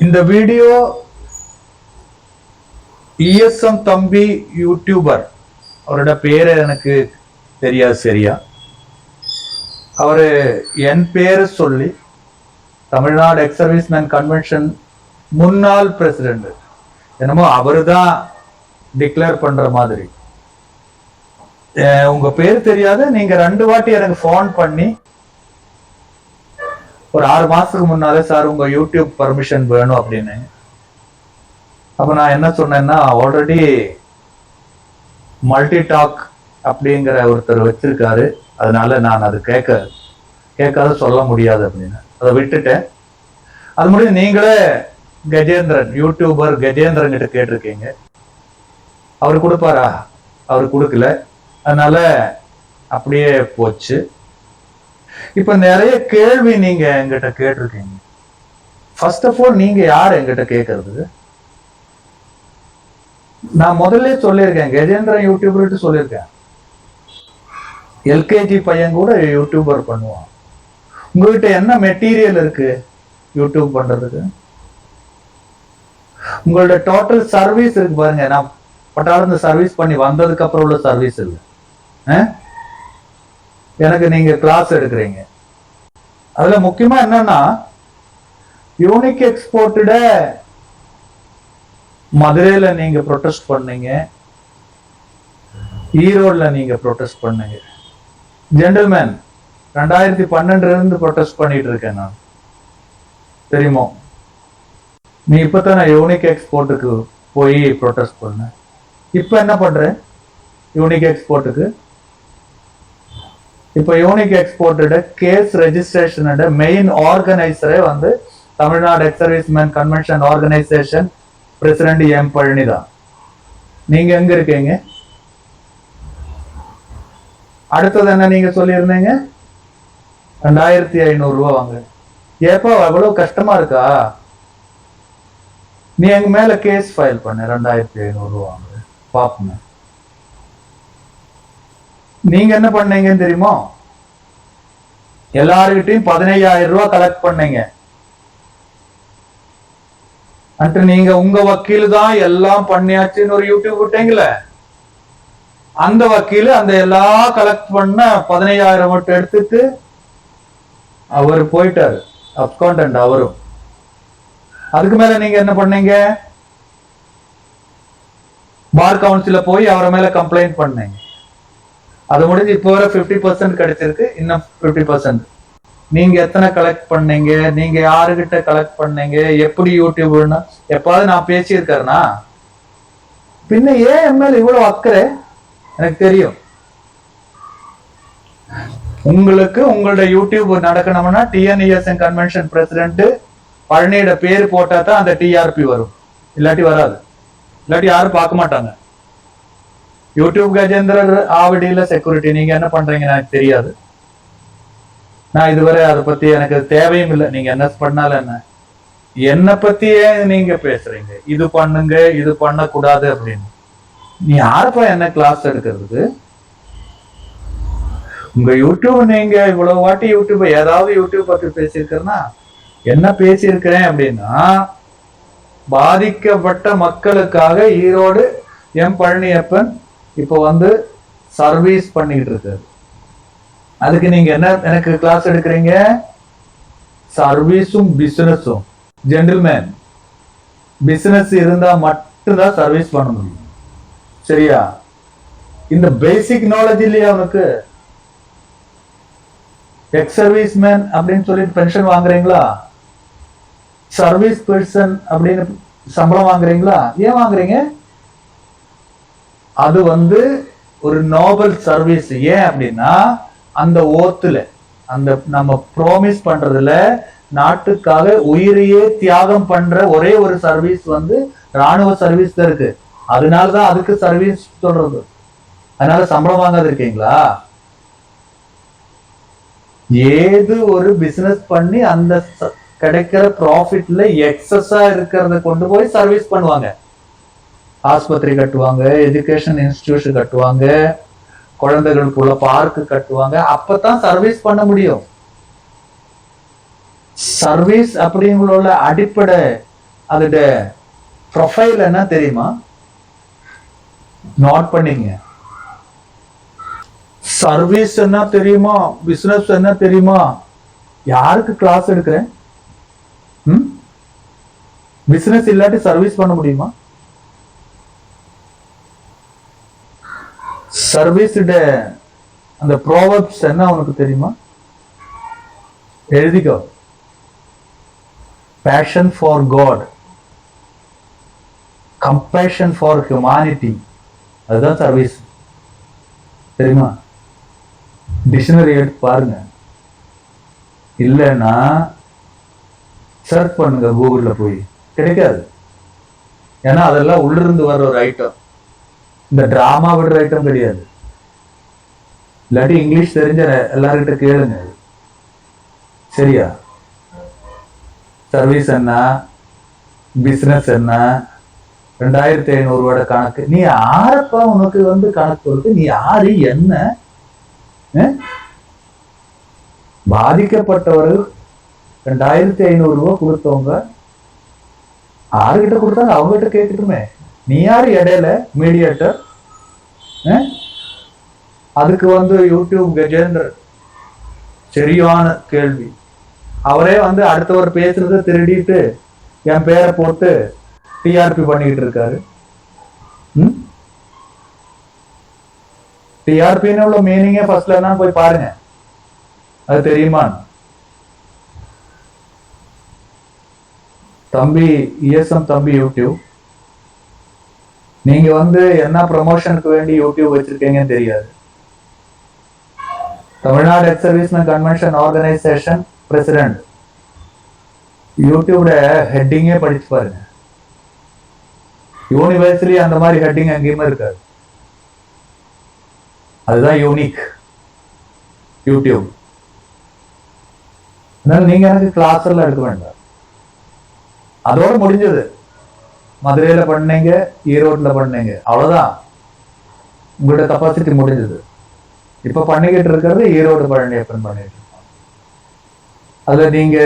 இந்த video ESM தம்பி YouTuber அவரோட பேரு எனக்கு தெரியாது சரியா? அவரு என் பேரை சொல்லி தமிழ்நாடு எக்ஸ் சர்வீஸ்மேன் கன்வென்ஷன் முன்னாள் பிரசிடென்ட் என்னமோ அவரு தான் டிக்ளேர் பண்ற மாதிரி. உங்க பேர் தெரியாது நீங்க ரெண்டு வாட்டி எனக்கு ஃபோன் பண்ணி ஒரு ஆறு மாசத்துக்கு முன்னாலே சார் உங்க யூடியூப் பர்மிஷன் வேணும் அப்படின்னு. அப்ப நான் என்ன சொன்னேன்னா ஆல்ரெடி மல்டி டாக் அப்படிங்கிற ஒருத்தர் வச்சிருக்காரு. அதனால நான் அது கேட்க கேட்காத சொல்ல முடியாது அப்படின்னு. அதை விட்டுட்டேன். அது முடியும் நீங்களே கஜேந்திரன் யூடியூபர் கஜேந்திரன் கிட்ட கேட்டிருக்கீங்க. அவர் கொடுப்பாரா? அவர் கொடுக்கல. அதனால அப்படியே போச்சு. இப்ப நிறைய கேள்வி நீங்க எங்கிட்ட கேட்டிருக்கீங்க. ஃபர்ஸ்ட் ஆஃப் ஆல் நீங்க யார் எங்கிட்ட கேட்கறது? நான் முதல்ல சொல்லியிருக்கேன். கஜேந்திரன் யூடியூபர்ட்டு சொல்லியிருக்கேன். எல்கேஜி பையன் கூட யூடியூபர் பண்ணுவான். உங்ககிட்ட என்ன மெட்டீரியல் இருக்கு யூடியூப் பண்றதுக்கு? உங்களோட டோட்டல் சர்வீஸ் இருக்கு பாருங்க. நான் பட்டாளந்து சர்வீஸ் பண்ணி வந்ததுக்கு அப்புறம் உள்ள சர்வீஸ் இல்லை. எனக்கு நீங்க கிளாஸ் எடுக்கிறீங்க. அதுல முக்கியமா என்னன்னா யூனிக் எக்ஸ்போர்ட்டட மதுரையில நீங்க ப்ரொட்டஸ்ட் பண்ணீங்க. ஈரோட்ல நீங்க ப்ரொட்டஸ்ட் பண்ணுங்க. ஜென்டில்மேன் ரெண்டாயிரத்தி பன்னெண்டுல இருந்து ப்ரொட்டஸ்ட் பண்ணிட்டு இருக்கேன் நான். தெரியுமோ? நீ இப்பதான் யூனிக் எக்ஸ்போர்ட்டுக்கு போய் ப்ரொட்டஸ்ட் பண்ண. இப்போ என்ன பண்ற? யூனிக் எக்ஸ்போர்ட்டுக்கு இப்போ யூனிக் எக்ஸ்போர்ட்டோட கேஸ் ரெஜிஸ்ட்ரேஷனோட மெயின் ஆர்கனைசரே வந்து Tamil Nadu ex serviceman convention organisation president M பழனிதான் நீங்க எங்க இருக்கீங்க? அடுத்தது என்ன நீங்க சொல்லியிருந்தீங்க? ரெண்டாயிரத்தி ஐநூறு ரூபா வாங்க. ஏப்பா அவ்வளவு கஷ்டமா இருக்கா? நீ எங்க மேல கேஸ் ஃபைல் பண்ண. ரெண்டாயிரத்தி ஐநூறு ரூபா வாங்க. பாப்போம் நீங்க என்ன பண்ணீங்கன்னு தெரியுமா? எல்லாருக்கிட்டையும் பதினையாயிரம் ரூபாய் கலெக்ட் பண்ணீங்க. அன்ட்டு நீங்க உங்க வக்கீல் தான் எல்லாம் பண்ணியாச்சுன்னு ஒரு யூடியூப் விட்டீங்களே அந்த வக்கீல் அந்த எல்லா கலெக்ட் பண்ண பதினையாயிரம் மட்டும் எடுத்துட்டு அவர் போயிட்டாரு. அப்காண்டன்ட் அவரும். அதுக்கு மேல நீங்க என்ன பண்ணீங்க? பார் கவுன்சில போய் அவரை மேல கம்ப்ளைண்ட் பண்ணீங்க. அது முடிஞ்சு இப்போ வர ஃபிஃப்டி பர்சன்ட் கிடைச்சிருக்கு இன்னும் ஃபிஃப்டி பர்சன்ட் நீங்க எத்தனை கலெக்ட் பண்ணீங்க? நீங்க யாருகிட்ட கலெக்ட் பண்ணீங்க? எப்படி யூடியூப்னா? எப்பாவது நான் பேசியிருக்காருனா பின்ன ஏன் என் இவ்வளவு அக்கறை? எனக்கு தெரியும். உங்களுக்கு உங்களோட யூடியூப் நடக்கணும்னா டிஎன்இஎஸ்என் கன்வென்ஷன் பிரசிடென்ட் பழனியோட பேர் போட்டா தான் அந்த டிஆர்பி வரும். இல்லாட்டி வராது. இல்லாட்டி யாரும் பார்க்க மாட்டாங்க. யூடியூப் கஜேந்திரர் ஆவடியில செக்யூரிட்டி நீங்க என்ன பண்றீங்க எனக்கு தெரியாது நான் இதுவரை அதை பத்தி எனக்கு தேவையும் இல்லை நீங்க என்ன பண்ணாலும் என்ன என்னை பத்தியே நீங்க பேசுறீங்க இது பண்ணுங்க இது பண்ணக்கூடாது அப்படின்னு நீ யாருப்பா என்ன கிளாஸ் எடுக்கிறதுக்கு உங்க யூடியூப் நீங்க இவ்வளவு வாட்டி யூடியூப் ஏதாவது யூடியூப் பத்தி பேசியிருக்கிறேன்னா என்ன பேசியிருக்கிறேன் அப்படின்னா பாதிக்கப்பட்ட மக்களுக்காக ஈரோடு எம் பழனியப்பன் இப்போ வந்து சர்வீஸ் பண்ணிட்டு இருக்காரு அதுக்கு நீங்க என்ன எனக்கு கிளாஸ் எடுக்கிறீங்க? சர்வீஸும் பிசினஸும் ஜென்டில்மேன் பிசினஸ் இருந்தா மட்டும்தான் சர்வீஸ் பண்ண முடியும். சரியா? இந்த பேசிக் நாலேஜ் இல்லையா அவனுக்கு எக்ஸ் சர்வீஸ் மேன் அப்படின்னு சொல்லிட்டு பென்ஷன் வாங்குறீங்களா? சர்வீஸ் பர்சன் அப்படின்னு சம்பளம் வாங்குறீங்களா? ஏன் வாங்குறீங்க? அது வந்து ஒரு நோபல் சர்வீஸ் ஏன் அப்படின்னா அந்த ஓத்துல அந்த நம்ம ப்ராமிஸ் பண்றதுல நாட்டுக்காக உயிரையே தியாகம் பண்ற ஒரே ஒரு சர்வீஸ் வந்து ராணுவ சர்வீஸ் தான் இருக்கு. அதனாலதான் அதுக்கு சர்வீஸ் சொல்றது. அதனால சம்பளம் வாங்காது இருக்கீங்களா? ஏது ஒரு பிசினஸ் பண்ணி அந்த கிடைக்கிற ப்ராஃபிட்ல எக்ஸஸா இருக்கிறத கொண்டு போய் சர்வீஸ் பண்ணுவாங்க. ஆஸ்பத்திரி கட்டுவாங்க எஜுகேஷன் இன்ஸ்டிடியூஷன் கட்டுவாங்க குழந்தைகளுக்குள்ள பார்க்கு கட்டுவாங்க. அப்பதான் சர்வீஸ் பண்ண முடியும். சர்வீஸ் அப்படிங்குள்ள அடிப்படை அதோட ப்ரொஃபைல் என்ன தெரியுமா? நோட் பண்ணிங்க. சர்வீஸ் என்ன தெரியுமா? பிசினஸ் என்ன தெரியுமா? யாருக்கு கிளாஸ் எடுக்கிறேன்? பிசினஸ் இல்லாட்டி சர்வீஸ் பண்ண முடியுமா? சர்வீஸ் அந்த ப்ரோவப்ஸ் என்ன உனக்கு தெரியுமா? எழுதிக்கோ. Passion for God compassion for humanity அதுதான் சர்வீஸ் தெரியுமா? டிக்ஷனரி எடுத்து பாருங்க. இல்லைன்னா சர்ச் பண்ணுங்க கூகுள்ல போய். கிடைக்காது. ஏன்னா அதெல்லாம் உள்ளிருந்து வர்ற ஒரு ஐட்டம் இந்த டிராமா விடுற ஐட்டம் கிடையாது. இல்லாட்டி இங்கிலீஷ் தெரிஞ்ச எல்லார்கிட்ட கேளுங்க. சரியா? சர்வீஸ் என்ன? பிசினஸ் என்ன? ரெண்டாயிரத்தி ஐநூறு கணக்கு. நீ யாரப்பா உனக்கு வந்து கணக்கு கொடுத்து நீ யாரு என்ன? பாதிக்கப்பட்டவர்கள் ரெண்டாயிரத்தி ஐநூறு ரூபா கொடுத்தவங்க ஆறுகிட்ட கொடுத்தாங்க அவங்ககிட்ட கேட்கட்டுமே நீ யார் இடையில மீடியேட்டர் அதுக்கு வந்து யூடியூப் கஜேந்திரன் சரியான கேள்வி. அவரே வந்து அடுத்தவர் பேசுறத திருடிட்டு என் பேரை போட்டு டிஆர்பி பண்ணிக்கிட்டு இருக்காரு. டிஆர்பின்னு உள்ள மீனிங்கே ஃபர்ஸ்ட்ல என்ன? போய் பாருங்க. அது தெரியுமா? தம்பி இஎஸ்எம் தம்பி யூடியூப். நீங்க வந்து என்ன ப்ரமோஷனுக்கு வேண்டி யூடியூப் வச்சிருக்கீங்கன்னு தெரியாது. Tamil Nadu ex serviceman convention organisation president யூடியூப்ல ஹெட்டிங்கே படிச்சு பாருங்க. யூனிவர்சிட்டி அந்த மாதிரி ஹெட்டிங் எங்கேயுமே இருக்காது. அதுதான் யூனிக் யூடியூப் அதனால நீங்க எனக்கு கிளாஸ் எல்லாம் எடுக்க வேண்டாம். அதோட முடிஞ்சது. மதுரையில் பண்ணீங்க ஈரோட்டில் பண்ணீங்க. அவ்வளவுதான். உங்களோட கெப்பாசிட்டி முடிஞ்சது. இப்ப பண்ணிக்கிட்டு இருக்கிறது ஈரோடு பழனியப்பன் பண்ணிட்டு இருக்கோம். அதில் நீங்க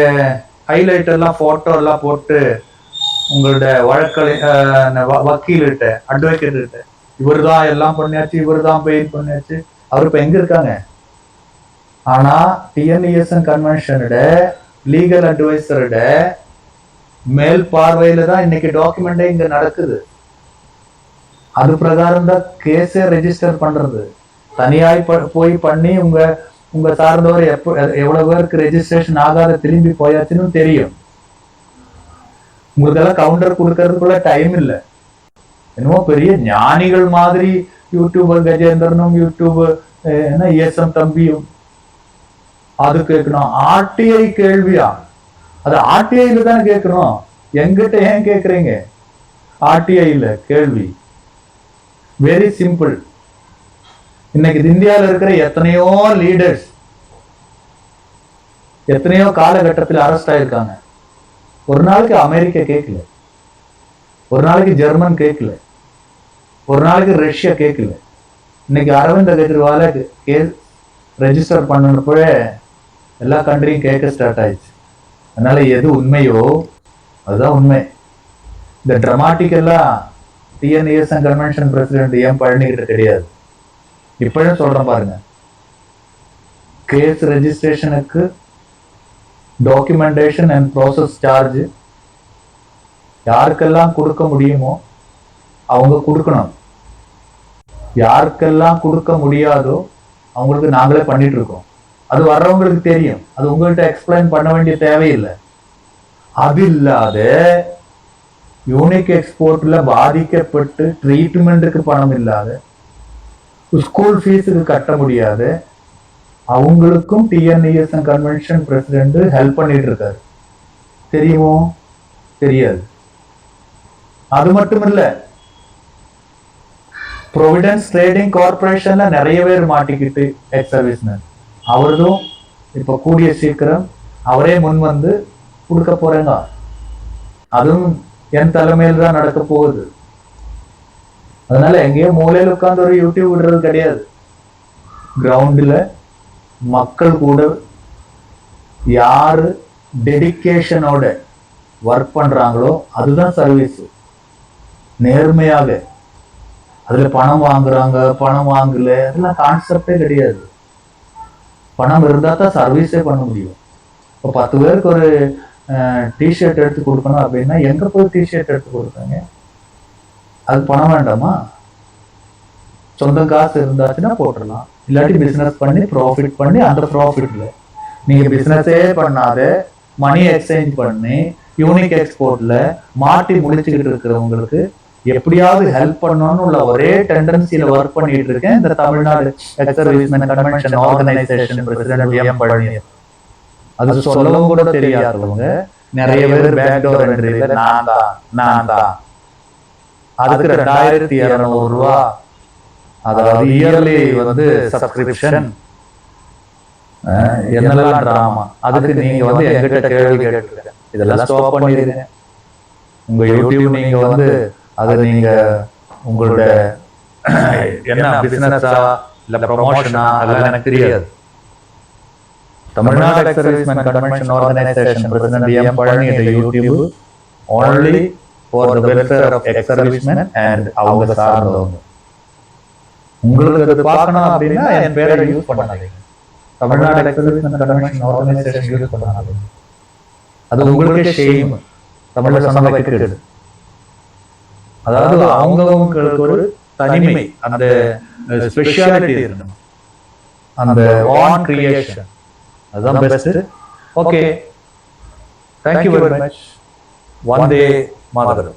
ஹைலைட் எல்லாம் போட்டோ எல்லாம் போட்டு உங்களோட வழக்கலை வக்கீல்கிட்ட அட்வொகேட் கிட்ட இவர் தான் எல்லாம் பண்ணியாச்சு இவர் தான் பெயில் பண்ணியாச்சு. அவர் இப்ப எங்க இருக்காங்க? ஆனா டிஎன்இஎஸ்என் கன்வென்ஷனோட லீகல் அட்வைசரோட மேல் பார்வையில தான் இன்னைக்கு டாக்குமெண்டே இங்க நடக்குது. அது பிரகாரம் தான் கேஸே ரெஜிஸ்டர் பண்றது. தனியாய் போய் பண்ணி உங்க உங்க சார்ந்தவர் எப்ப எவ்வளவு பேருக்கு ரெஜிஸ்ட்ரேஷன் ஆகாத திரும்பி போயாச்சுன்னு தெரியும். உங்களுக்கெல்லாம் கவுண்டர் கொடுக்கறதுக்குள்ள டைம் இல்லை. என்னமோ பெரிய ஞானிகள் மாதிரி யூடியூபர் கஜேந்திரனும் யூடியூப் என்ன என்ன எம் தம்பியும். அது கேட்கணும். ஆர்டிஐ கேள்வியா? அது ஆர்டிஐல தான் கேட்கிறோம். எங்கிட்ட ஏன் கேட்குறீங்க? ஆர்டிஐல கேள்வி. வெரி சிம்பிள் இன்னைக்கு இந்தியாவில் இருக்கிற எத்தனையோ லீடர்ஸ் எத்தனையோ காலகட்டத்தில் அரெஸ்ட் ஆயிருக்காங்க. ஒரு நாளைக்கு அமெரிக்கா கேட்கல. ஒரு நாளைக்கு ஜெர்மன் கேட்கல. ஒரு நாளைக்கு ரஷ்யா கேட்கல. இன்னைக்கு அரவிந்த் கெஜ்ரிவால கேஸ் ரெஜிஸ்டர் பண்ணப்பவே எல்லா கண்ட்ரியும் கேட்க ஸ்டார்ட் ஆயிடுச்சு. அதனால எது உண்மையோ அதுதான் உண்மை. இந்த dramatic எல்லாம் டிஎன்இஎஸ்என் கன்வென்ஷன் பிரசிடென்ட் ஏன் பழனிக்கிட்ட கிடையாது இப்பயும் சொல்றேன் பாருங்க. கேஸ் ரெஜிஸ்ட்ரேஷனுக்கு டாக்குமெண்டேஷன் அண்ட் ப்ராசஸ் சார்ஜ் யாருக்கெல்லாம் கொடுக்க முடியுமோ அவங்க கொடுக்கணும். யாருக்கெல்லாம் கொடுக்க முடியாதோ அவங்களுக்கு நாங்களே பண்ணிட்டு இருக்கோம். அது வர்றவங்களுக்கு தெரியும். அது உங்கள்கிட்ட எக்ஸ்பிளைன் பண்ண வேண்டிய தேவையில்லை. அது இல்லாத யூனிக் எக்ஸ்போர்ட்ல பாதிக்கப்பட்டு ட்ரீட்மெண்ட்டுக்கு பணம் இல்லாத ஸ்கூல் ஃபீஸுக்கு கட்ட முடியாத. அவங்களுக்கும் டிஎன்இஎஸ்என் கன்வென்ஷன் பிரசிடென்ட் ஹெல்ப் பண்ணிட்டு இருக்காரு. தெரியுமோ? தெரியாது. அது மட்டும் இல்லை ப்ரொவிடன்ஸ் ட்ரேடிங் கார்பரேஷன்ல நிறைய பேர் மாட்டிக்கிட்டு எக்ஸ் சர்வீஸ்மேன் அவரதும் இப்ப கூடிய சீக்கிரம் அவரே முன் வந்து கொடுக்க போறேங்க. அதுவும் என் தலைமையில் தான் நடக்க போகுது. அதனால எங்கேயோ மூலையில உட்கார்ந்து ஒரு யூடியூப் விடுறது கிடையாது. கிரவுண்டில் மக்கள் கூட யாரு டெடிகேஷனோட ஒர்க் பண்றாங்களோ அதுதான் சர்வீஸ் நேர்மையாக. அதுல பணம் வாங்குறாங்க பணம் வாங்கல அதெல்லாம் கான்செப்டே கிடையாது. பணம் இருந்தால் தான் சர்வீஸே பண்ண முடியும். இப்போ பத்து பேருக்கு ஒரு டிஷர்ட் எடுத்து கொடுக்கணும் அப்படின்னா எங்கே போய் டிஷர்ட் எடுத்து கொடுத்தாங்க? அது பணம் வேண்டாமா? சொந்த காசு இருந்தாச்சுன்னா போட்டுடலாம். இல்லாட்டி பிஸ்னஸ் பண்ணி ப்ராஃபிட் பண்ணி அந்த ப்ராஃபிட்ல நீங்கள் பிஸ்னஸே பண்ணாத மணி எக்ஸ்சேஞ்ச் பண்ணி யூனிக் எக்ஸ்போர்ட்ல மாட்டி முடிச்சுக்கிட்டு இருக்கிறவங்களுக்கு எப்படியாவது ஹெல்ப் பண்ணணும்னு உள்ள ஒரே டெண்டன்சியில ஒர்க் பண்ணிட்டு இருக்கேன். இந்த Tamil Nadu ex servicemen convention organisation president M பழனியர் அது சொல்லவும் கூட தெரியாதவங்க நிறைய பேர் பேக்டோர் என்ட்ரியில நான் தான் நான் தான். அதுக்கு ரெண்டாயிரத்தி இருநூறு ரூபா. அதாவது இயர்லி வந்து சப்ஸ்கிரிப்ஷன் என்னெல்லாம் டிராமா அதுக்கு நீங்க வந்து எங்கிட்ட கேள்வி கேட்டுருக்க இதெல்லாம் ஸ்டாப் பண்ணிடுங்க உங்க யூடியூப் நீங்க வந்து அது நீங்க உங்களோட என்ன பிசினஸா இல்ல ப்ரொமோஷனா அதெல்லாம் எனக்கு தெரியாது. Tamil Nadu ex serviceman convention organisation president M Palani YouTube only for the welfare of ex serviceman and அவங்க சார்ந்தவங்க. உங்களுக்கு அது பார்க்கணும் அப்படின்னா என் பேரை யூஸ் பண்ணாதீங்க. Tamil Nadu ex serviceman convention organisation use பண்ணாதீங்க. அது உங்களுக்கே ஷேம் தமிழ்ல சொன்ன வைக்கிறது அதாவது அவங்கவங்களுக்கு ஒரு தனிமை அந்த ஸ்பெஷாலிட்டி இருக்கணும். அந்த வான் கிரியேஷன் அதுதான் best okay thank you very much one day Mataram